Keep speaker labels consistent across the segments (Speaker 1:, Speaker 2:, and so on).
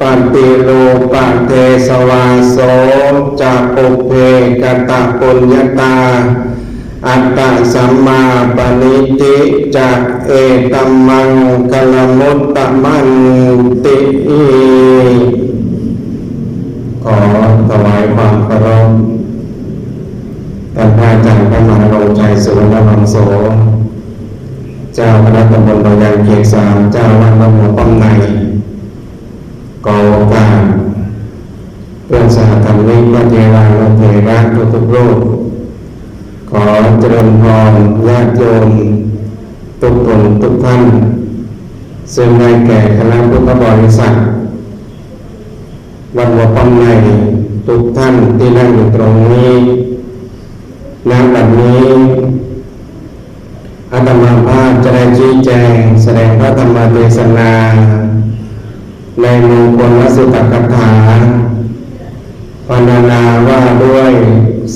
Speaker 1: ปฏิโลปะเทสวาโสจะปุเพกตะปุญญาตา อัตตะสัมมาปณิติจะเอตัมมังกลมุตตมันติอีขอถวายความเคารพท่านพระอาจารย์พระมหาลงชัยสุวรรณวังโสเจ้าคณะตำบลบางยางเขตสามเจ้าวัดหลวงหัวป้อมใน สหธรรมิกวัดเยรานวัดเทระทุกทุกๆรูปขอเจริญพรญาติโยมทุกคนทุกท่าน ซึ่งได้แก่คณะพุทธบริษัทวัดหัวป้อมในทุกท่านที่นั่งอยู่ตรงนี้ณบัดนี้อาตมาภาพจะได้ชี้แจงแสดงพระธรรมเทศนา ในมงคลวสุตตกถา พรรณนาว่าด้วย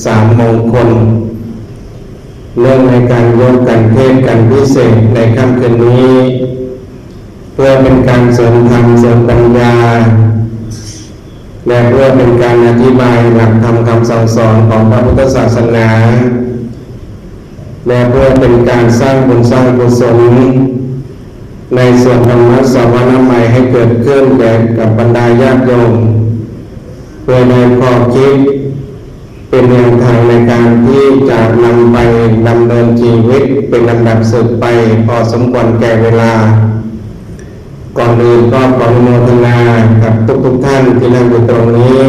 Speaker 1: สามมงคล เรื่องในการยกกันเทศกันพิเศษในค่ำคืนนี้ เพื่อเป็นการเสริมธรรมเสริมปัญญา และเพื่อเป็นการอธิบายหลักธรรมคำสั่งสอนของพระพุทธศาสนา และเพื่อเป็นการสร้างบุญสร้างกุศลในส่วนธรรมะสวรรค์ใหม่ให้เกิดขึ้นแก่กับบรรดาญาติโยม พื่อในขอคิด เป็นแนวทางในการที่จะนำไปดำเนินชีวิตเป็นลำดับสืบไปพอสมควรแก่เวลา ก่อนอื่นก็ขออนุโมทนากับทุกๆท่านที่นั่งอยู่ตรงนี้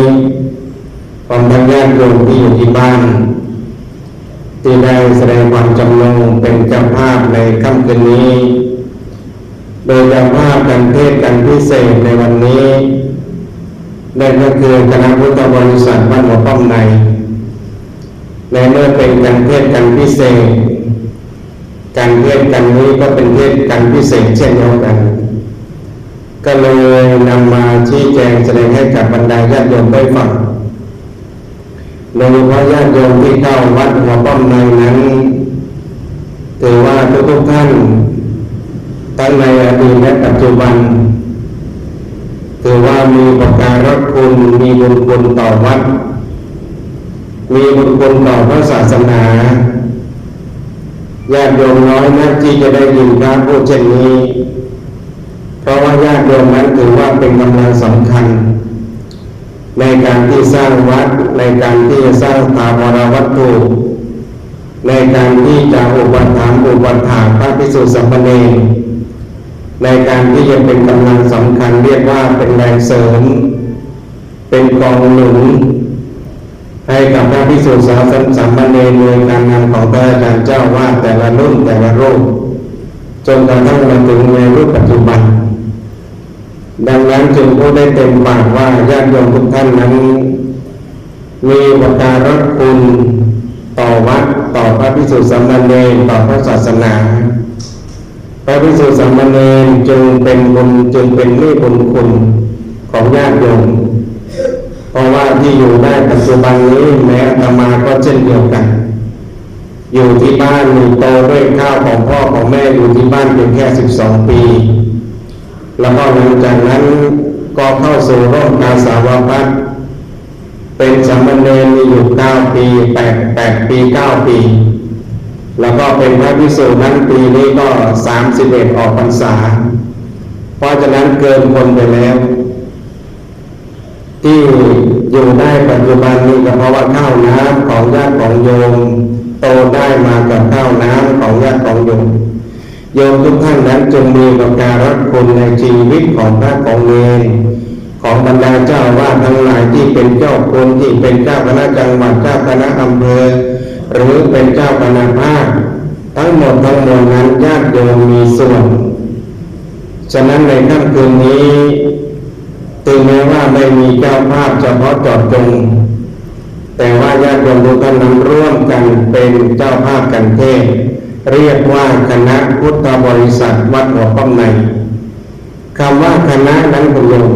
Speaker 1: พร้อมทั้งญาติโยมที่อยู่ที่บ้านที่ได้แสดงความจำนงเป็นเจ้าภาพในค่ำคืนนี้ โดยเจ้าภาพกันเทศกันพิเศษในวันนี้ นั่นก็คือคณะพุทธบริษัทบ้านหัวป้อมในในเมื่อเป็นการเทศกันพิเศษ การเทศกันนี้ก็เป็นเทศกันพิเศษเช่นเดียวกัน ก็เลยนำมาชี้แจงแสดงให้กับบรรดาญาติโยมได้ฟังโดยเฉพาะญาติโยมที่เข้าวัดหัวป้อมในนั้นถือว่าทุกๆท่านทั้งในอดีตและปัจจุบัน ถือว่ามีประการรคุณมีบุญคุณต่อวัด มีบุญคุณต่อพระศาสนาญาติโยมน้อยนักที่จะได้ยินพระพูดเช่นนี้ เพราะว่าญาติโยมนั้นถือว่าเป็นกำลังสำคัญ ในการที่สร้างวัดในการที่จะสร้างสถาบรวัตถุในการที่จะอุปถัมภ์อุปถากพระภิกษุสัมมาเนร ในการที่จะเป็นกำลังสำคัญเรียกว่าเป็นแรงเสริม เป็นกองหนุนให้กับพระภิกษุสาวสัมเนรโดยการนำของพระอาจารย์เจ้าว่าแต่ละรุ่นแต่ละรูปจนกระทั่งมาถึงในรูปปัจจุบัน ดังนั้นจึงพูดได้เต็มปากว่าญาติโยมทุกท่านนั้น มีประการักคุณต่อวัดต่อพระภิกษุสามเณรต่อพระศาสนา ระภิกษุสามเณรจึงเป็นบุญจึงเป็นนี่บุญคุณของญาติโยมเพราะว่าที่อยู่ได้ปัจจุบันนี้แม้อาตมาก็เช่นเดียวกัน อยู่ที่บ้านมีโตด้วยข้าวของพ่อของแม่อยู่ที่บ้านเพียงแค่สิบสองปี แล้วก็หลังจากนั้นก็เข้าสู่ร่มกาสาวพัฒน์เป็นสามเณรมีอยู่เก้าปีแปดแปดปีเก้าปี แล้วก็เป็นพระพิสุนั้นปีนี้ก็สามสิบเอ็ดออกพรรษา เพราะฉะนั้นเกินคนไปแล้ว ที่อยู่ได้ปัจจุบันนี้ก็เพราะว่าข้าวน้ำของญาติของโยม โตได้มากับข้าวน้ำของญาติของโยมโยมทุกท่านนั้นจงมีประการรักคุณในชีวิตของพระของเนรของบรรดาเจ้าว่าทั้งหลายที่เป็นเจ้าคุณที่เป็นเจ้าคณะจังหวัดเจ้าคณะอำเภอ หรือเป็นเจ้าคณะภาคทั้งหมดทั้งมวลนั้นญาติโยมมีส่วน ฉะนั้นในค่ำคืนนี้ถึงแม้ว่าไม่มีเจ้าภาพเฉพาะเจอดจง แต่ว่าญาติโยมทุกท่านนั้นร่วมกันเป็นเจ้าภาพกันเทศ เรียกว่าคณะพุทธบริษัทวัดหัวป้อมในคำว่าคณะนั้นคุณโยม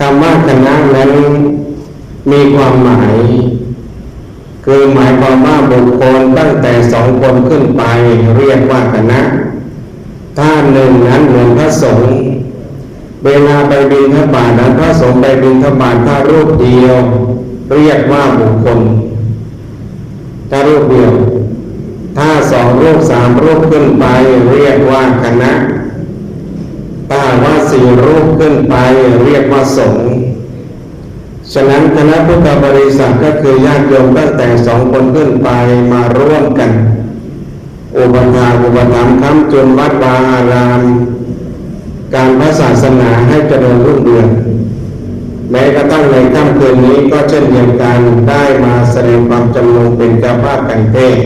Speaker 1: คำว่าคณะนั้นมีความหมาย คือหมายความว่าบุคคลตั้งแต่สองคนขึ้นไปเรียกว่าคณะ ถ้าหนึ่งนั้นเหมือนพระสงฆ์เวลาไปบินทบาทนั้นพระสงฆ์ไปบินทบาทถ้ารูปเดียว เรียกว่าบุคคล ถ้ารูปเดียว ถ้าสองรูปสามรูปขึ้นไปเรียกว่าคณะถ้าว่าสี่รูปขึ้นไปเรียกว่าสงฆ์ ฉะนั้นคณะพุทธบริษัทก็คือญาติโยมตั้งแต่สองคนขึ้นไปมาร่วมกัน อุปถาอุปถัมภ์ค้ำจุนวัดวาอาราม การพระศาสนาให้เจริญรุ่งเรืองแม้กระทั่งในค่ำคืนนี้ก็เช่นเดียวกันได้มาแสดงความจำนงเป็นเจ้าภาพกันเทศ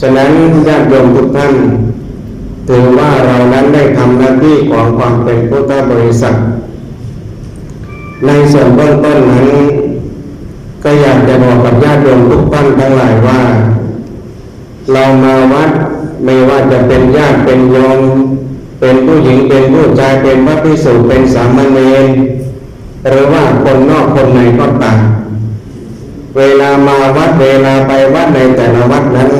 Speaker 1: ฉะนั้นญาติโยมทุกท่านถือว่าเรานั้นได้ทำหน้าที่ของความเป็นพุทธบริษัท ในส่วนเบื้องต้นนั้นก็อยากจะบอกกับญาติโยมทุกท่านทั้งหลายว่า เรามาวัดไม่ว่าจะเป็นญาติเป็นโยมเป็นผู้หญิงเป็นผู้ชายเป็นพระภิกษุเป็นสามเณรหรือว่าคนนอกคนในก็ตามเวลามาวัดเวลาไปวัดในแต่ละวัดนั้น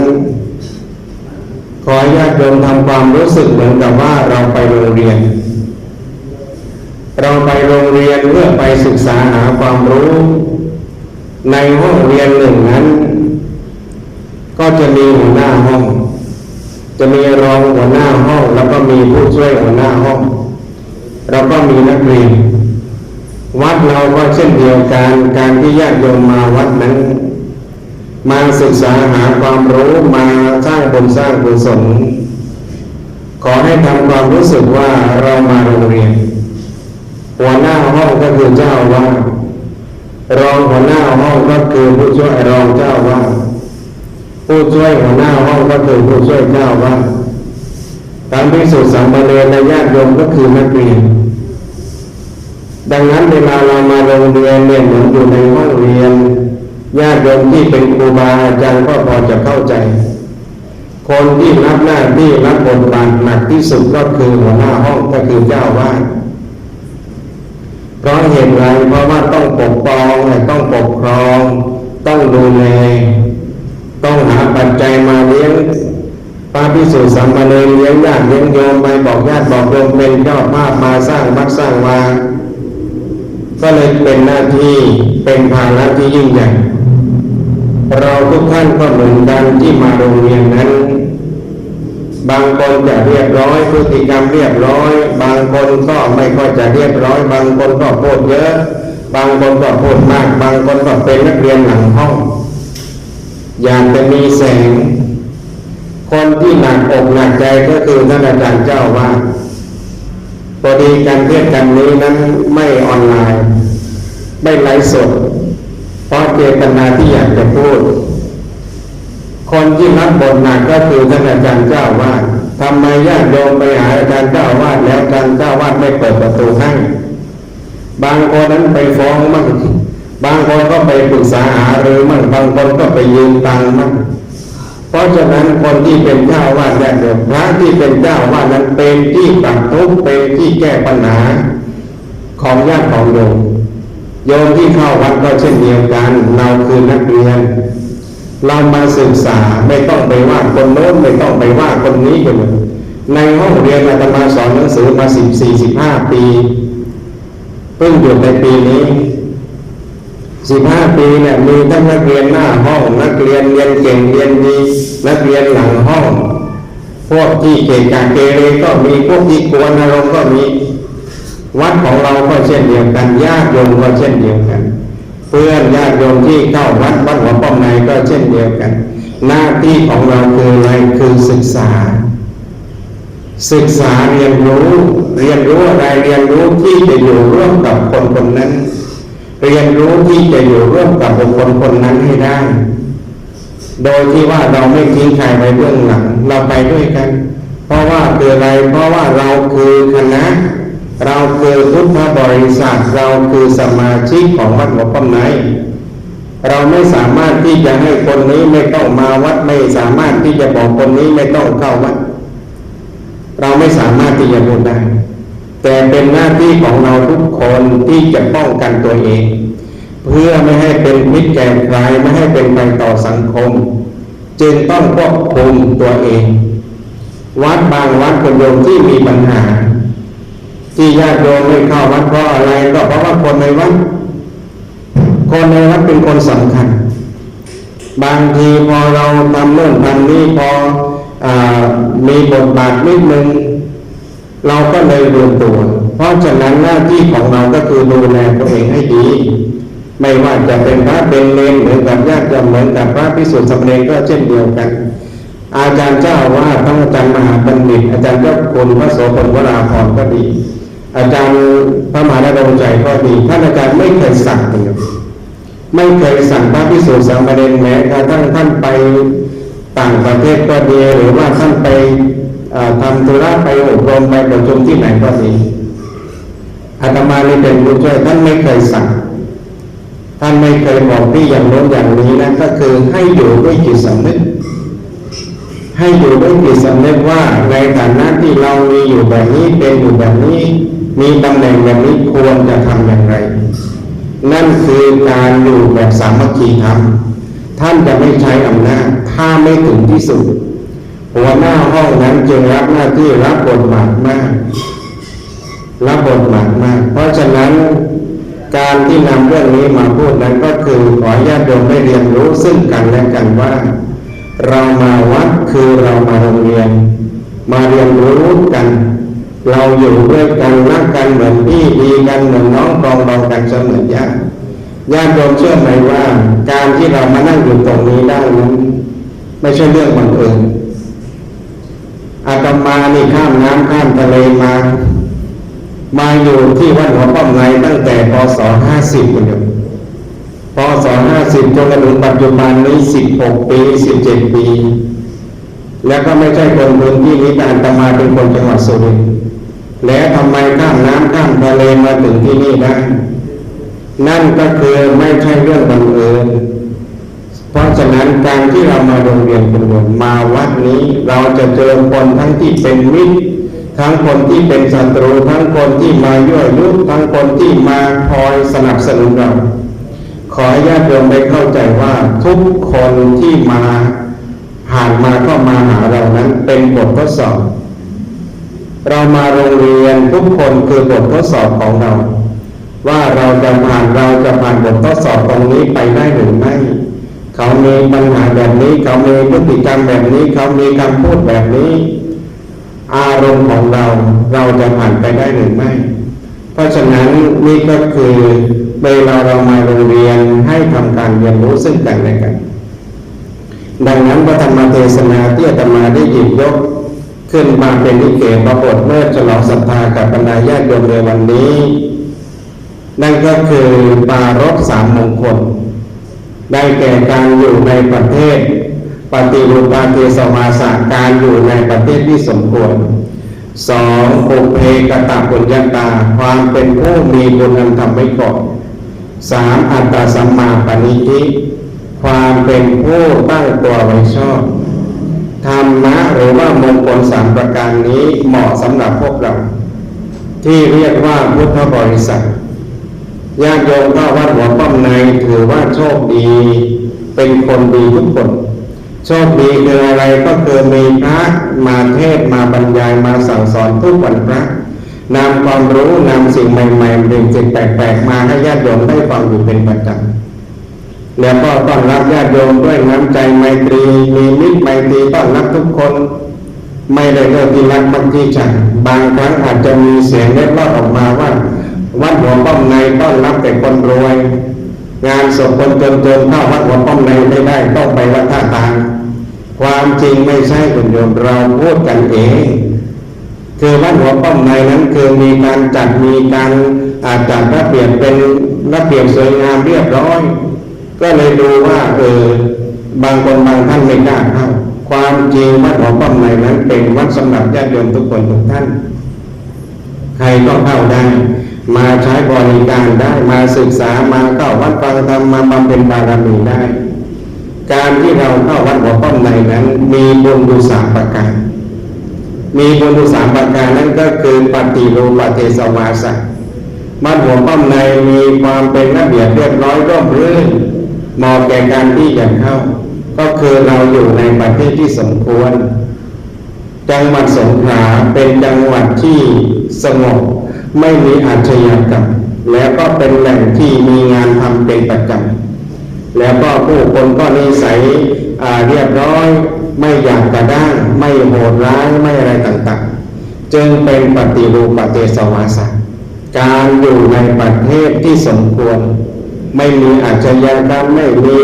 Speaker 1: ขอญาติโยมทำความรู้สึกเหมือนกับว่าเราไปโรงเรียน เราไปโรงเรียนเพื่อไปศึกษาหาความรู้ ในห้องเรียนหนึ่งนั้น ก็จะมีหัวหน้าห้อง จะมีรองหัวหน้าห้อง แล้วก็มีผู้ช่วยหัวหน้าห้องแล้วก็มีนักเรียน วัดเราก็เช่นเดียวกันการที่ญาติโยมมาวัดนั้น มาศึกษาหาความรู้มาสร้างบุญสร้างกุศลขอให้ทำความรู้สึกว่าเรามาโรงเรียน หัวหน้าห้องก็คือเจ้าว่า รองหัวหน้าห้องก็คือผู้ช่วยรองเจ้าว่า ผู้ช่วยหัวหน้าห้องก็คือผู้ช่วยเจ้าว่าการพิสูจน์สัมปเนในญาติโยมก็คือนักเรียนดังนั้นเวลาเรามาโรงเรียนเนี่ยเหมือนอยู่ในห้องเรียนญาติโยมที่เป็นครูบาอาจารย์ก็พอจะเข้าใจ คนที่รับหน้าที่รับบทบาทหนักที่สุดก็คือหัวหน้าห้องก็คือเจ้าวาด ราะเหตุไรเพราะว่าต้องปกครองต้องปกครอง ต้องดูแลต้องหาปัจจัยมาเลี้ยงพระพิสุสามเณรเลี้ยงญาติเลี้ยงโยมไปบอกญาติบอกโยมเป็นเจ้าภาพมาสร้างวัดสร้างวาก็เลยเป็นหน้าที่เป็นภาระที่ยิ่งใหญ่เราทุกท่านก็เหมือนกันที่มาโรงเรียนนั้น บางคนจะเรียบร้อยพฤติกรรมเรียบร้อย บางคนก็ไม่ค่อยจะเรียบร้อย บางคนก็พูดเยอะ บางคนก็พูดมาก บางคนก็เป็นนักเรียนหลังห้อง อยากจะมีแสง คนที่หนักอกหนักใจก็คือท่านอาจารย์เจ้าว่าพอดีการเทศกันนี้นั้นไม่ออนไลน์ ไม่ไลฟ์สดเพราะเจตนาที่อยากจะพูด คนที่รับบทหนักก็คือท่านอาจารย์เจ้าวาดทำไมญาติโยมไปหาอาจารย์เจ้าวาดแล้วอาจารย์เจ้าวาดไม่เปิดประตูให้บางคนนั้นไปฟ้องมั่งบางคนก็ไปปรึกษาหารือมั่งบางคนก็ไปยืมตังค์มั่งเพราะฉะนั้นคนที่เป็นเจ้าวาดญาติโยมพระที่เป็นเจ้าวาดนั้นเป็นที่ตัดทุกเป็นที่แก้ปัญหา ของญาติของโยมโยมที่เข้าวัดก็เช่นเดียวกันเราคือนักเรียน เรามาศึกษาไม่ต้องไปว่าคนโน้นไม่ต้องไปว่าคนนี้กันเลยในห้องเรียนอาตมาสอนหนังสือมาสิบสี่สิบห้าปีเพิ่งหยุดในปีนี้สิบห้าปีเนี่ยมีทั้งนักเรียนหน้าห้อง นักเรียนเรียนเก่งเรียนดีนักเรียนหลังห้อง พวกที่เก่งกาเกเรก็มีพวกที่กวนอารมณ์ก็มี วัดของเราก็เช่นเดียวกันญาติโยมก็เช่นเดียวกัน เพื่อนญาติโยมที่เข้าวัดวัดหัวป้อมในก็เช่นเดียวกัน หน้าที่ของเราคืออะไรคือศึกษา ศึกษาเรียนรู้ เรียนรู้อะไรเรียนรู้ที่จะอยู่ร่วมกับคนคนนั้น เรียนรู้ที่จะอยู่ร่วมกับบุคคลคนนั้นให้ได้ โดยที่ว่าเราไม่ทิ้งใครไว้เบื้องหลัง เราไปด้วยกัน เพราะว่าคืออะไรเพราะว่าเราคือคณะ เราคือพุทธบริษัทเราคือสมาชิกของวัดหัวป้อมไหน เราไม่สามารถที่จะให้คนนี้ไม่ต้องมาวัดไม่สามารถที่จะบอกคนนี้ไม่ต้องเข้าวัด เราไม่สามารถที่จะพูดได้ แต่เป็นหน้าที่ของเราทุกคนที่จะป้องกันตัวเอง เพื่อไม่ให้เป็นพิษแก่ใครไม่ให้เป็นภัยต่อสังคม จึงต้องควบคุมตัวเอง วัดบางวัดคนโยมที่มีปัญหา ที่ญาติโยมไม่เข้าวัดเพราะอะไรก็เพราะว่าคนในวัดคนในวัดเป็นคนสำคัญ บางทีพอเราทำเรื่องทำนี้พออมีบทบาทนิดนึงเราก็เลยรวมตัว เพราะฉะนั้นหน้าที่ของเราก็คือดูแลตัวเองให้ดี ไม่ว่าจะเป็นพระเป็นเลนเหมือนกับญาติโยมเหมือนกับพระพิสุทธิ์สมเด็จก็เช่นเดียวกัน อาจารย์เจ้าว่าทั้งอาจารย์มหาบัณฑิต อาจารย์เจ้าคุณพระโสพลวราพรก็ดี อาจารย์พระมหาดงใจก็ดีท่านอาจารย์ไม่เคยสั่งเลยไม่เคยสั่งพระพิสุทธิ์สามเณรแม้กระทั่งท่านไปต่างประเทศก็ดีหรือว่าท่านไปทำธุระไปอบรมไปประชุมที่ไหนก็ดีอาตมานี่เป็นผู้ช่วยท่านไม่เคยสั่งท่านไม่เคยบอกที่อย่างโน้นอย่างนี้นะก็คือให้อยู่ด้วยจิตสำนึก ให้อยู่ด้วยจิตสำนึกว่าในฐานะที่เรามีอยู่แบบนี้เป็นอยู่แบบนี้ มีตำแหน่งแบบนี้ควรจะทำอย่างไร นั่นคือการอยู่แบบสามัคคีธรรมท่านจะไม่ใช้อำนาจถ้าไม่ถึงที่สุด หัวหน้าห้องนั้นจึงรับหน้าที่รับบทบาทมาก รับบทบาทมาก เพราะฉะนั้นการที่นำเรื่องนี้มาพูดนั้นก็คือขอญาติโยมได้เรียนรู้ซึ่งกันและกันว่า เรามาวัดคือเรามาโรงเรียน มาเรียนรู้กัน เราอยู่ด้วยกันรักกันเหมือนพี่ดีกันเหมือนน้องปองดองกันเสมือนญาติญาติโยมเชื่อไหมว่า การที่เรามานั่งอยู่ตรงนี้ได้นั้นไม่ใช่เรื่องบังเอิญอาตมานี่ข้ามน้ำข้ามทะเลมา มาอยู่ที่วัดหัวป้อมไงตั้งแต่พศ50คนเดียวพศ50จนกระทั่งปัจจุบันนี้ 16 ปี 17 ปี แล้วก็ไม่ใช่คนพื้นที่นี้แต่อาตมาเป็นคนจังหวัดสุรินทร์ แล้วทำไมข้ามน้ำข้ามทะเลมาถึงที่นี่ได้ นั่นก็คือไม่ใช่เรื่องบังเอิญเพราะฉะนั้นการที่เรามาโรงเรียนคุณโยมมาวัดนี้ เราจะเจอคนทั้งที่เป็นมิตรทั้งคนที่เป็นศัตรูทั้งคนที่มายั่วยุทั้งคนที่มาคอยสนับสนุนเรา ขอญาติโยมได้เข้าใจว่าทุกคนที่มาผ่านมาก็มาหาเรานั้นเป็นบททดสอบ เรามาโรงเรียนทุกคนคือบททดสอบของเรา ว่าเราจะผ่านเราจะผ่านบททดสอบตรงนี้ไปได้หรือไม่ เขามีปัญหาแบบนี้ เขามีพฤติกรรมแบบนี้ เขามีคำพูดแบบนี้ อารมณ์ของเราเราจะผ่านไปได้หรือไม่ เพราะฉะนั้นนี่ก็คือเวลาเรามาโรงเรียนให้ทำการเรียนรู้ซึ่งกันและกัน ดังนั้นพระธรรมเทศนาที่อาตมาได้หยิบยก ขึ้นมาเป็นนิเกประบทเมื่อฉลองศรัทธากับบรรดาญาติโยมในวันนี้ นั่นก็คือปารบสามมงคล ได้แก่การอยู่ในประเทศ ปฏิรูปาเทสมาสาการอยู่ในประเทศที่สมควรสองปุเพกตะปุญญาตา ความเป็นผู้มีบุญนำทำไว้ก่อนสามอัตตาสัมมาปณิธิความเป็นผู้ตั้งตัวไว้ชอบ ธรรมะหรือว่ามงคลสามประการนี้เหมาะสำหรับพวกเรา ที่เรียกว่าพุทธบริษัทญาติโยมก็วัดหัวป้อมในถือว่าโชคดี เป็นคนดีทุกคน โชคดีคืออะไรก็คือมีพระมาเทศมาบรรยายมาสั่งสอนทุกวันพระนำความรู้นำสิ่งใหม่ๆสิ่งสิ่งแปลกๆมาให้ญาติโยมได้ฟังอยู่เป็นประจำ แล้วก็ต้อนรับญาติโยมด้วยน้ำใจไมตรีมีมิตรไมตรีต้อนรับทุกคน ไม่ได้เลิกที่รักมักที่ชังบางครั้งอาจจะมีเสียงเล็ดลอดออกมาว่า วัดหัวป้อมในต้อนรับแต่คนรวย งานศพคนจนๆเข้าวัดหัวป้อมในไม่ได้ต้องไปวัดท่าตางความจริงไม่ใช่คุณโยมเราพูดกันเองคือวัดหัวป้อมในนั้นคือมีการจัดมีการอาจจัดระเบียบเป็นระเบียบสวยงามเรียบร้อย ก็เลยดูว่าเออบางคนบางท่านไม่กล้าเข้าความจริงวัดหัวป้อมในนั้น เป็นวัดสำหรับญาติโยมทุกคนทุกท่าน ใครก็เข้าได้ มาใช้บริการได้มาศึกษามาเข้าวัดฟังธรรมมาบำเพ็ญบารมีได้ การที่เราเข้าวัดหัวป้อมในนั้น มีบุญอยู่สามประการมีบุญอยู่สามประการนั่นก็คือปฏิรูปเทสวาสะวัดหัวป้อมในมีความเป็นระเบียบเรียบร้อยร่มรื่น เหมาะแก่การที่จะเข้า ก็คือเราอยู่ในประเทศที่สมควร จังหวัดสงขลาเป็นจังหวัดที่สงบไม่มีอาชญากรรมแล้วก็เป็นแหล่งที่มีงานทำเป็นประจำแล้วก็ผู้คนก็นิสัยเรียบร้อย ไม่อยากกระด้าง ไม่โหดร้ายไม่อะไรต่างๆ จึงเป็นปฏิรูปประเทศวาสการอยู่ในประเทศที่สมควร ไม่มีอาชญากรรมไม่มี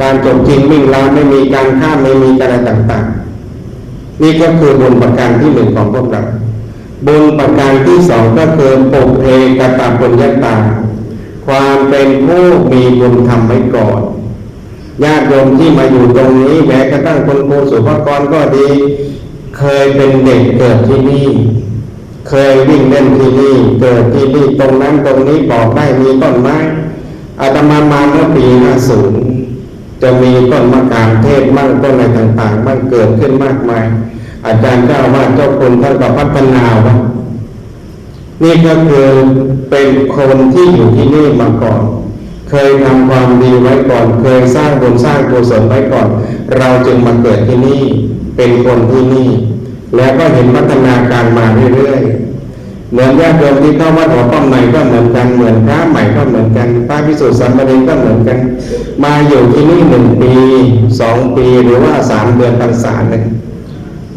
Speaker 1: การจบจริงวิ่งราวไม่มีการฆ่าไม่มีอะไรต่างๆ นี่ก็คือบุญประการที่หนึ่งของพวกเราบุญประการที่สองก็คือปุเพกตาปุญญาตา ความเป็นผู้มีบุญทำไว้ก่อนญาติโยมที่มาอยู่ตรงนี้แม้กระทั่งคนครูสุภกรก็ดี เคยเป็นเด็กเกิดที่นี่ เคยวิ่งเล่นที่นี่ เกิดที่นี่ตรงนั้นตรงนี้บอกได้มีต้นไม้ อาตมามาเมื่อปี50จะมีต้นมะขามเทศมั่งต้นอะไรต่างๆมั่งเกิดขึ้นมากมาย อาจารย์เจ้าว่าเจ้าคุณท่านก็พัฒนาว่านี่ก็คือเป็นคนที่อยู่ที่นี่มาก่อน เคยทำความดีไว้ก่อน เคยสร้างบุญสร้างกุศลไว้ก่อน เราจึงมาเกิดที่นี่ เป็นคนที่นี่ แล้วก็เห็นพัฒนาการมาเรื่อยๆ เหมือนญาติโยมที่เข้าวัดหัวป้อมใหม่ก็เหมือนกันเหมือนพระใหม่ก็เหมือนกันพระพิสุทธิ์สัมมาเนก็เหมือนกัน มาอยู่ที่นี่หนึ่งปีสองปีหรือว่าสามเดือนพรรษาเนี่ย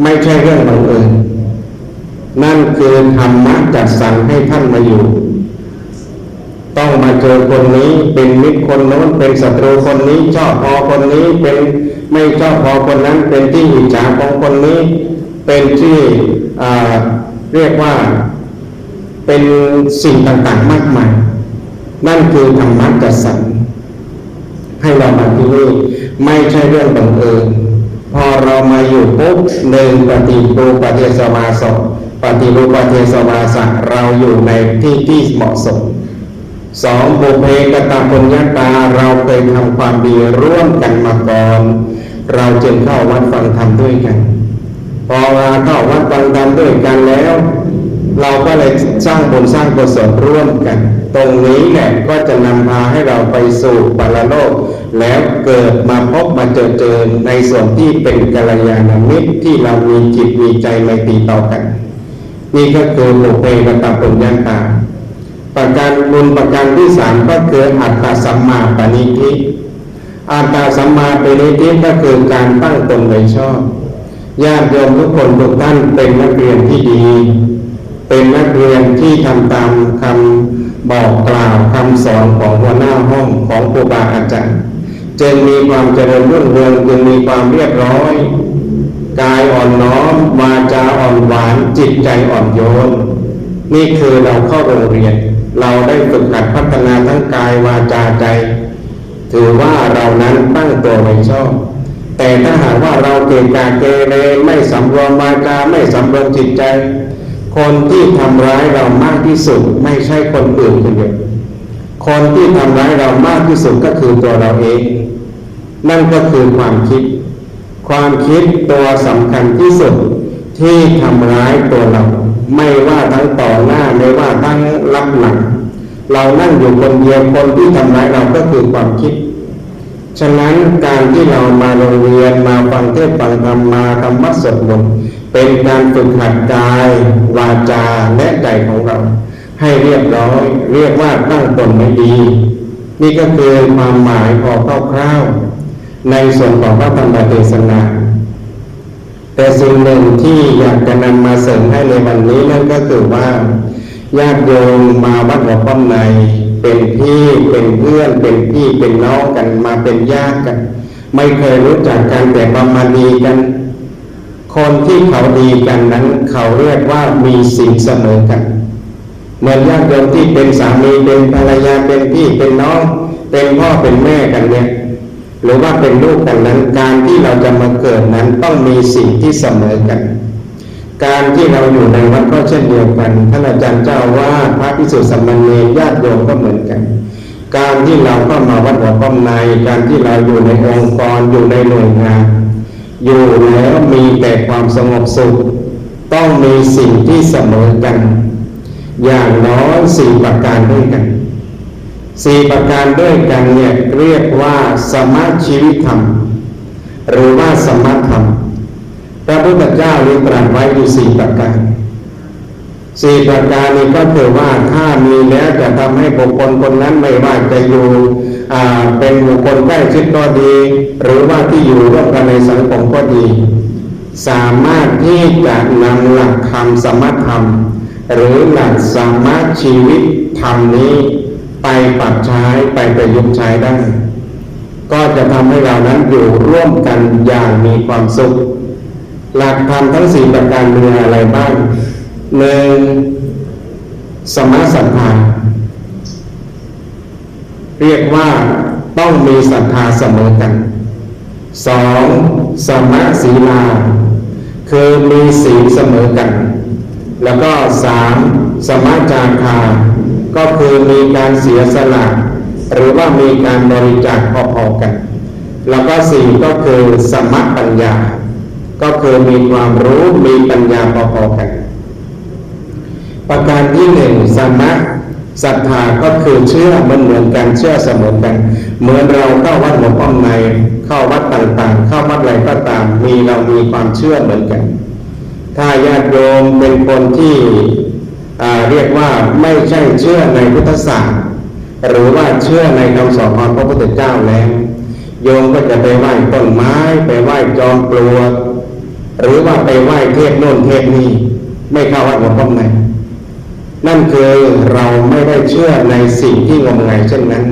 Speaker 1: ไม่ใช่เรื่องบังเอิญนั่นคือธรรมะจัดสรรให้ท่านมาอยู่ ต้องมาเจอคนนี้เป็นมิตรคนโน้นเป็นศัตรูคนนี้ชอบพอคนนี้เป็นไม่ชอบพอคนนั้น เป็นที่อิจฉาของคนนี้ เป็นที่เรียกว่า เป็นสิ่งต่างๆมากมาย นั่นคือธรรมะจัดสรรให้เรามาที่นี่ไม่ใช่เรื่องบังเอิญพอเรามาอยู่ปุ๊บหนึ่งปฏิรูปเทศวาสปฏิรูปเทศวาสเราอยู่ในที่ที่เหมาะสมสองบุเพกตาปุญญาตาเราเคยทำความดีร่วมกันมาก่อน เราจึงเข้าวัดฟังธรรมด้วยกัน พอมาเข้าวัดฟังธรรมด้วยกันแล้ว เราก็เลยสร้างบุญสร้างกุศลร่วมกัน ตรงนี้แหละก็จะนำพาให้เราไปสู่ปรโลก แล้วเกิดมาพบมาเจอเจอในส่วนที่เป็นกัลยาณมิตรที่เรามีจิตมีใจในตีต่อกัน นี่ก็คือบุพเพกตปุญญาตา ประการบุญประการที่สามก็คืออัตตสัมมาปณิธิอัตตสัมมาปณิธิก็คือการตั้งตนไว้ชอบญาติโยมทุกคนทุกท่านเป็นนักเรียนที่ดี เป็นนักเรียนที่ทำตามคำบอกกล่าวคำสอนของหัวหน้าห้องของครูบาอาจารย์จึงมีความเจริญรุ่งเรืองจึงมีความเรียบร้อย กายอ่อนน้อมวาจาอ่อนหวานจิตใจอ่อนโยน นี่คือเราเข้าโรงเรียน เราได้ฝึกหัดพัฒนาทั้งกายวาจาใจ ถือว่าเรานั้นตั้งตัวไว้ชอบแต่ถ้าหากว่าเราเกกาเกเรไม่สำรวมวาจาไม่สำรวมจิตใจ คนที่ทำร้ายเรามากที่สุดไม่ใช่คนอื่นคนเดียวคนที่ทำร้ายเรามากที่สุดก็คือตัวเราเอง นั่นก็คือความคิด ความคิดตัวสำคัญที่สุดที่ทำร้ายตัวเรา ไม่ว่าทั้งต่อหน้าไม่ว่าทั้งรับหลัง เรานั่งอยู่คนเดียวคนที่ทำร้ายเราก็คือความคิด ฉะนั้นการที่เรามาโรงเรียนมาฟังเทศน์ฟังธรรมมาทำวัดสดมนต์ เป็นการฝึกหัดกาย วาจาและใจของเรา ให้เรียบร้อย เรียกว่าตั้งตนไม่ดี นี่ก็คือความหมายพอคร่าวๆในส่วนของพระธรรมเทศนาแต่สิ่งหนึ่งที่อยากจะนำมาเสริมให้ในวันนี้นั่นก็คือว่าญาติโยมมาวัดหัวป้อมใน เป็นพี่เป็นเพื่อนเป็นพี่เป็นน้องกันมาเป็นญาติกัน ไม่เคยรู้จักกันแต่มามาดีกัน คนที่เขาดีกันนั้น เขาเรียกว่ามีสิ่งเสมอกันเหมือนญาติโยมที่เป็นสามีเป็นภรรยาเป็นพี่เป็นน้องเป็นพ่อเป็นแม่กันเนี่ยหรือว่าเป็นลูกกันนั้นการที่เราจะมาเกิดนั้นต้องมีสิ่งที่เสมอกัน การที่เราอยู่ในวัดก็เช่นเดียวกันท่านอาจารย์เจ้าว่าพระพิสุทธิสมณรญาติโยมก็เหมือนกัน การที่เราเข้ามาวัดหัวก้อมในการที่เราอยู่ในองค์กรอยู่ในหน่วยงาน อยู่แล้วมีแต่ความสงบสุข ต้องมีสิ่งที่เสมอกัน อย่างน้อยสี่ประการด้วยกันสี่ประการด้วยกันเนี่ยเรียกว่าสมาชีวิธรรม หรือว่าสมธรรม พระพุทธเจ้าได้ตรัสไว้อยู่สี่ประการ สี่ประการนี้ก็คือว่าถ้ามีแล้วจะทำให้บุคคลคนนั้นไม่ว่าจะอยู่เป็นบุคคลใกล้ชิดก็ดี หรือว่าที่อยู่ร่วมกันในสังคมก็ดี สามารถที่จะนำหลักธรรมสมธรรม หรือหลักสามารถชีวิตธรรมนี้ ไปปรับใช้ไปประยุกต์ใช้ได้ ก็จะทำให้เรานั้นอยู่ร่วมกันอย่างมีความสุข หลักธรรมทั้งสี่ประการมีอะไรบ้าง หนึ่งสมาศรัทธาเรียกว่าต้องมีศรัทธาเสมอกันสองสมาศีลา คือมีศีลเสมอกัน แล้วก็สามสมาจาคา ก็คือมีการเสียสละหรือว่ามีการบริจาคพอๆกัน แล้วก็สี่ก็คือสมปัญญา ก็คือมีความรู้มีปัญญาพอๆกัน ประการที่หนึ่งสมะศรัทธาก็คือเชื่อมันเหมือนกันเชื่อเสมอกัน เหมือนเราเข้าวัดหลวงพ่อในเข้าวัดต่างๆ เข้าวัดอะไรก็ตามมีเรามีความเชื่อเหมือนกัน ถ้าญาติโยมเป็นคนที่เรียกว่าไม่ใช่เชื่อในพุทธศาสตร์หรือว่าเชื่อในคำสอนของพระพุทธเจ้าแล้วโยมก็จะไปไหว้ต้นไม้ไปไหว้จอมปลวกหรือว่าไปไหว้เทพโน่นเทพนี้ไม่เข้าวัดหลวงพ่อใน นั่นคือเราไม่ได้เชื่อในสิ่งที่งมงายเช่นนั้น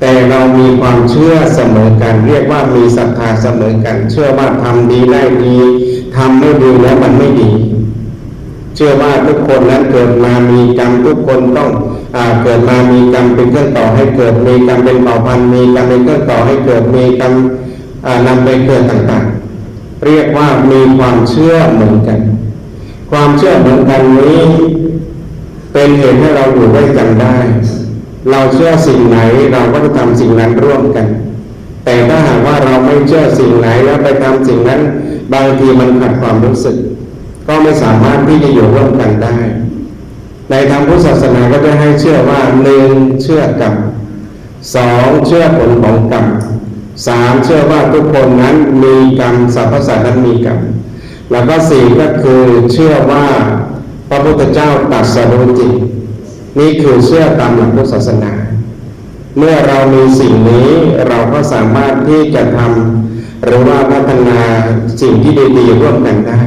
Speaker 1: แต่เรามีความเชื่อเสมอกัน เรียกว่ามีศรัทธาเสมอกัน เชื่อว่าทำดีได้ดีทำไม่ดีแล้วมันไม่ดี เชื่อว่าทุกคนนั้นเกิดมามีกรรมทุกคนต้องอเกิดมามีกรรมเป็นเครื่องต่อให้เกิดมีกรรมเป็นเผ่าพันธุ์มีกรรมเป็นเครื่องต่อให้เกิดมีกรรมอ่านำไปเกิดต่างๆ เรียกว่ามีความเชื่อเหมือนกัน ความเชื่อเหมือนกันนี้ เป็นเหตุให้เราอยู่ด้วยกันได้ เราเชื่อสิ่งไหนเราก็จะทำสิ่งนั้นร่วมกัน แต่ถ้าหากว่าเราไม่เชื่อสิ่งไหนแล้วไปทำสิ่งนั้น บางทีมันขัดความรู้สึก ก็ไม่สามารถที่จะอยู่ร่วมกันได้ ในทางพุทธศาสนาก็จะให้เชื่อว่าหนึ่งเชื่อกรรมสองเชื่อผลของกรรมสามเชื่อว่าทุกคนนั้นมีกรรมสรรพสัตว์นั้นมีกรรมแล้วก็สี่ก็คือเชื่อว่า พระพุทธเจ้าตรัสรู้จริงนี่คือเชื่อตามหลักพุทธศาสนา เมื่อเรามีสิ่งนี้เราก็สามารถที่จะทำหรือว่าพัฒนาสิ่งที่ดีๆร่วมกันได้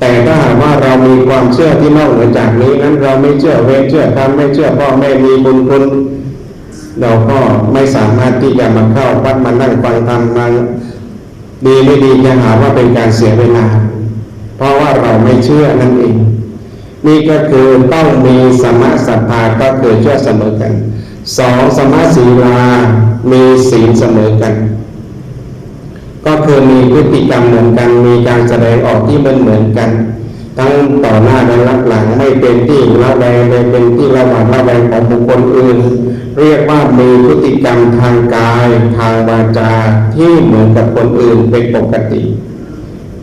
Speaker 1: แต่ถ้าหากว่าเรามีความเชื่อที่นอกเหนือจากนี้นั้นเราไม่เชื่อเวรเชื่อทำไม่เชื่อพ่อแม่มีบุญคุณเราก็ไม่สามารถที่จะมาเข้าวัดมานั่งฟังธรรมมาดีไม่ดีจะหาว่าเป็นการเสียเวลา เพราะว่าเราไม่เชื่อนั่นเอง นี่ก็คือต้องมีสมาศรัทธาก็คือเชื่อเสมอกันสองสมาศีลามีศีลเสมอกัน ก็คือมีพฤติกรรมเหมือนกัน มีการแสดงออกที่มันเหมือนกัน ทั้งต่อหน้าและรับหลังไม่เป็นที่ระแวงไม่เป็นที่ระหว่างระแวงของบุคคลอื่น เรียกว่ามีพฤติกรรมทางกาย ทางวาจาที่เหมือนกับคนอื่นเป็นปกติ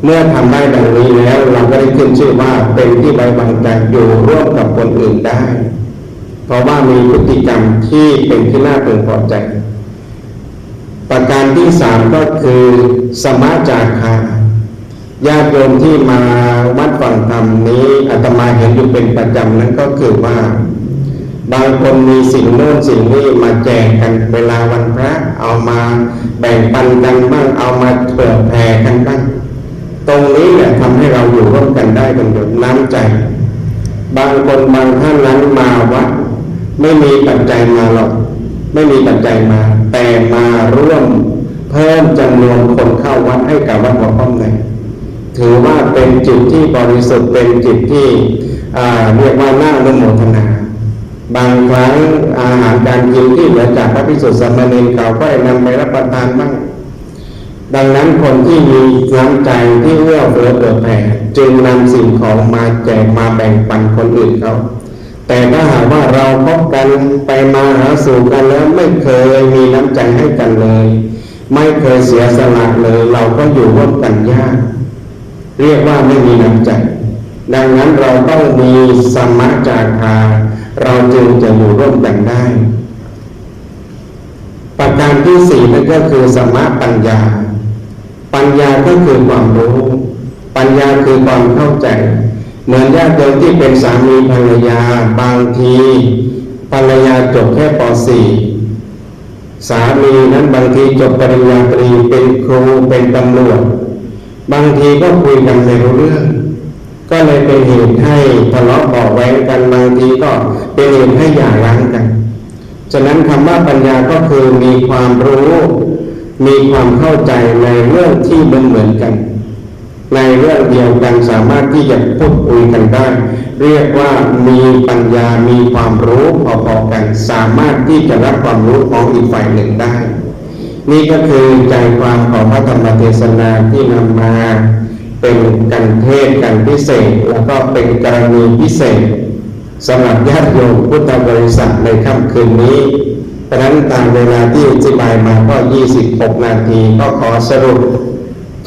Speaker 1: เมื่อทำได้ดังนี้แล้วเราก็ได้ขึ้นชื่อว่าเป็นที่ไว้วางใจอยู่ร่วมกับคนอื่นได้ เพราะว่ามีพฤติกรรมที่เป็นที่น่าพึงพอใจ ประการที่สามก็คือสมาจาคาญาติโยมที่มาวัดฟังธรรมนี้อาตมาเห็นอยู่เป็นประจำนั้นก็คือว่า บางคนมีสิ่งโน้นสิ่งนี้มาแจกกันเวลาวันพระ เอามาแบ่งปันกันบ้างเอามาเผื่อแผ่กันบ้าง ตรงนี้แหละทำให้เราอยู่ร่วมกันได้เป็นหยดน้ำใจ บางคนบางท่านนั้นมาวัดไม่มีปัจจัยมาหรอก ไม่มีปัจจัยมา แต่มาร่วมเพิ่มจำนวนคนเข้าวัดให้กับวัดหัวข้อมในถือว่าเป็นจิตที่บริสุทธิ์เป็นจิตที่เรียกว่าหน่าอนุโมทนา บางครั้งอาหารการกินที่เหลือจากพระพิสุทธิ์สมณรเก่าก็นำไปรับประทานบ้าง ดังนั้นคนที่มีน้ำใจที่เอื้อเฟื้อเผื่อแผ่จึงนำสิ่งของมาแจกมาแบ่งปันคนอื่นเขาแต่ถ้าหากว่าเราพบกันไปมาหาสู่กันแล้วไม่เคยมีน้ำใจให้กันเลย ไม่เคยเสียสละเลย เราก็อยู่ร่วมกันยาก เรียกว่าไม่มีน้ำใจ ดังนั้นเราต้องมีสมมาจาคา เราจึงจะอยู่ร่วมกันได้ ประการที่สี่นั่นก็คือสมมาปัญญา ญญาก็คือความรู้ ปัญญาคือความเข้าใจ เหมือนญาติโยมที่เป็นสามีภรรยา บางทีภรรยาจบแค่ป .4 สามีนั้นบางทีจบปริญญาตรีเป็นครูเป็นตำรวจบางทีก็คุยกันไม่รู้เรื่อง ก็เลยเป็นเหตุให้ทะเลาะเบาะแว้งกันบางทีก็เป็นเหตุให้หย่าร้างกัน ฉะนั้นคำว่าปัญญาก็คือมีความรู้ มีความเข้าใจในเรื่องที่มันเหมือนกัน ในเรื่องเดียวกันสามารถที่จะพูดคุยกันได้ เรียกว่ามีปัญญามีความรู้พอๆกัน สามารถที่จะรับความรู้ของอีกฝ่ายหนึ่งได้ นี่ก็คือใจความของพระธรรมเทศนาที่นำมาเป็นกันเทศกันพิเศษ แล้วก็เป็นกรณีพิเศษสำหรับญาติโยมพุทธบริษัทในค่ำคืนนี้ ราะฉะนั้นตามเวลาที่อธิบายมาก็26 นาทีก็ขอสรุป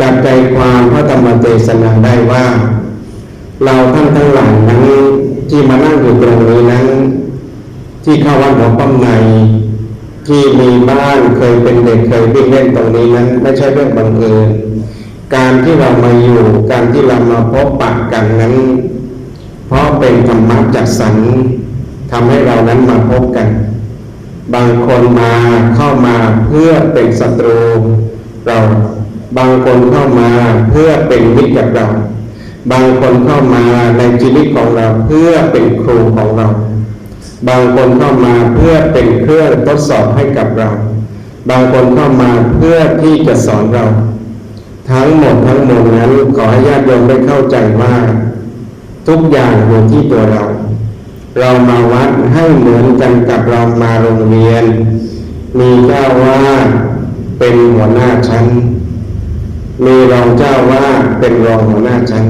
Speaker 1: จากใจความพระธรรมเทศนาได้ว่า เราท่านทั้งหลายนั้นที่มานั่งอยู่ตรงนี้นั้น ที่เข้าวัดหลวงพ่อในที่มีบ้านเคยเป็นเด็กเคยวิ่งเล่นตรงนี้นั้นไม่ใช่เรื่องบังเอิญการที่เรามาอยู่การที่เรามาพบปะกันนั้น เพราะเป็นธรรมะจัดสรรทำให้เรานั้นมาพบกัน บางคนมาเข้ามาเพื่อเป็นศัตรูเราบางคนเข้ามาเพื่อเป็นมิตรกับเรา บางคนเข้ามาในชีวิตของเราเพื่อเป็นครูของเรา บางคนเข้ามาเพื่อเป็นเครื่องทดสอบให้กับเรา บางคนเข้ามาเพื่อที่จะสอนเรา ทั้งหมดทั้งมวลนั้นขอให้ญาติโยมได้เข้าใจว่า ทุกอย่างอยู่ที่ตัวเรา เรามาวัดให้เหมือนกันกับเรามาโรงเรียน มีเจ้าว่าเป็นหัวหน้าชั้น มีรองเจ้าว่าเป็นรองหัวหน้าชั้น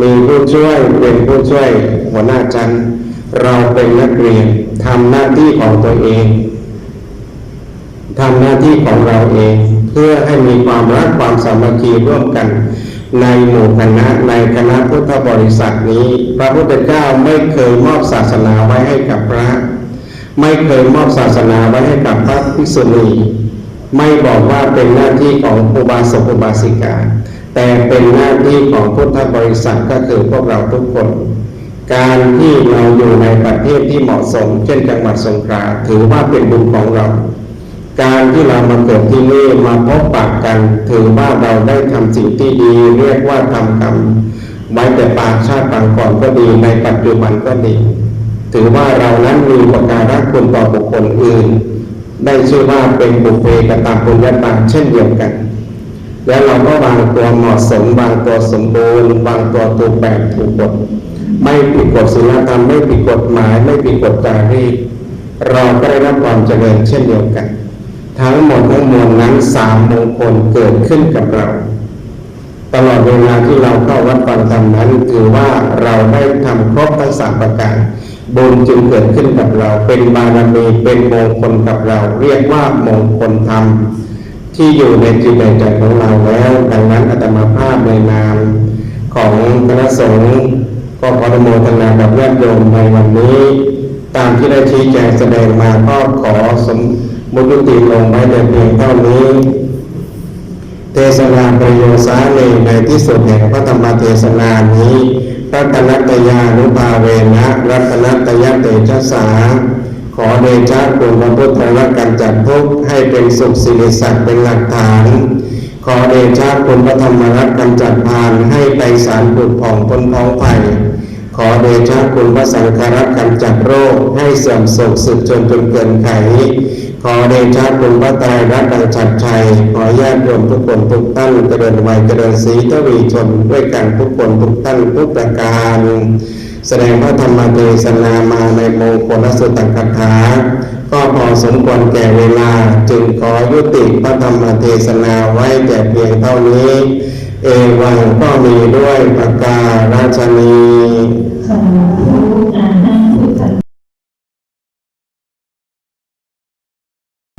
Speaker 1: มีผู้ช่วยเป็นผู้ช่วยหัวหน้าชั้น เราเป็นนักเรียนทำหน้าที่ของตัวเองทำหน้าที่ของเราเอง เพื่อให้มีความรักความสามัคคีร่วมกัน ในหมู่คณะในคณะพุทธบริษัทนี้ พระพุทธเจ้าไม่เคยมอบศาสนาไว้ให้กับพระ ไม่เคยมอบศาสนาไว้ให้กับพระภิกษุณีไม่บอกว่าเป็นหน้าที่ของอุบาสกอุบาสิกา แต่เป็นหน้าที่ของพุทธบริษัทก็คือพวกเราทุกคน การที่เราอยู่ในประเทศที่เหมาะสม เช่นจังหวัดสงขลาถือว่าเป็นบุญของเรา การที่เรามาเกิดที่นี่มาพบปะกันถือว่าเราได้ทำสิ่งที่ดี เรียกว่าทำกรรมไว้แต่ปางชาติปางก่อนก็ดีในปัจจุบันก็ดี ถือว่าเรานั้นมีประการักคุณต่อบุคคลอื่น ได้ชื่อว่าเป็นบุพเพกตามปุญญาตาเช่นเดียวกัน แล้วเราก็วางตัวเหมาะสมวางตัวสมบูรณ์วางตัวถูกแบบถูกกฎไม่ผิดกฎศีลธรรมไม่ผิดกฎหมาย ไม่ผิดกฎจารีตเราก็ได้รับความเจริญเช่นเดียวกัน ทั้งหมดทั้งมวลนั้นสามมงคลเกิดขึ้นกับเรา ตลอดเวลาที่เราเข้าวัดฟังธรรมนั้นถือว่าเราได้ทำครบทั้งสามประการบุญจึงเกิดขึ้นกับเรา เป็นบารมีเป็นมงคลกับเรา เรียกว่ามงคลธรรมที่อยู่ในจิตในใจของเราแล้ว ดังนั้นอาตมาภาพในนามของคณะสงฆ์ก็ขออนุโมทนากับญาติโยมในวันนี้ ตามที่ได้ชี้แจงแสดงมาก็ขอสม มุติติลงไว้ในเพียงเท่านี้ เทศนาประโยชน์สาเลในที่สุดแห่งพระธรรมเทศนานี้รัตนัตยานุภาเวนะรัตนัตยเตชะสา ขอเดชะคุณพระพุทธรักกันจัดทุกให้เป็นสุขสิริสักดิ์เป็นหลักฐาน ขอเดชะคุณพระธรรมรักกันจัดพานให้ไปสารปุดผ่องพ้นพ้องภัยขอเดชะคุณพระสังฆรักกันจัดโรคให้เสื่อมโศกสึกจนจนเกินไข อเดชะคุณพระตายรักกันจัดชัย ขอญาติโยมทุกคนทุกท่านเจริญวัยเจริญศรีทวีชนด้วยกันทุกคนทุกท่านทุกประการ แสดงพระธรรมเทศนามาในมงคลสุตตคถาก็พอสมควรแก่เวลา จึงขอยุติพระธรรมเทศนาไว้แต่เพียงเท่านี้ เอวังก็มีด้วยประกาศราชนี